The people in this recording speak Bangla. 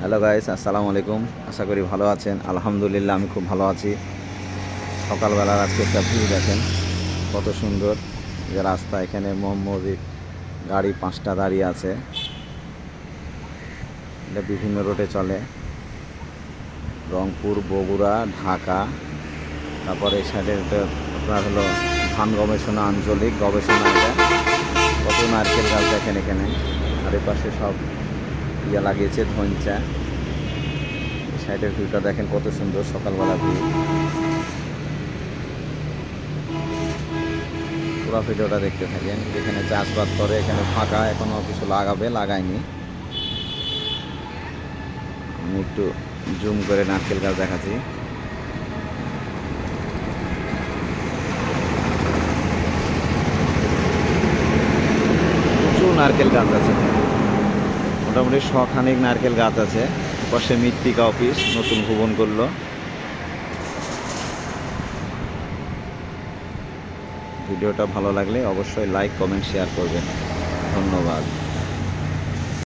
হ্যালো গাইস আসসালামু আলাইকুম আশা করি ভালো আছেন। আলহামদুলিল্লাহ, আমি খুব ভালো আছি। সকালবেলার আজকে একটা ভিউ দেখেন। কত সুন্দর যে রাস্তা এখানে মোহাম্মদীর গাড়ি পাঁচটা দাঁড়িয়ে আছে। এটা বিভিন্ন রোডে চলে। রংপুর, বগুড়া, ঢাকা। তারপরে এই সাইডে আপনার হলো ধান গবেষণা আঞ্চলিক গবেষণা কত নারকেল গাছ দেখেন এখানে। আর পাশে সব ইয়ে লাগিয়েছে ধনচা সাইডের ভিউটা দেখেন কত সুন্দর সকালবেলা ভিউ পুরো ভিডিওটা দেখতে থাকেন। যেখানে চাষবাদ করে, এখানে ফাঁকা, এখনও কিছু লাগাবে, লাগায়নি। আমি একটু জুম করে নারকেল গাছ দেখাচ্ছি। প্রচুর নারকেল গাছ আছে। মোটামুটি শখানিক নারকেল গাছ আছে। পাশে মৃত্তিকা অফিস, নতুন ভুবন করল। ভিডিওটা ভালো লাগলে অবশ্যই লাইক, কমেন্ট, শেয়ার করবেন। ধন্যবাদ।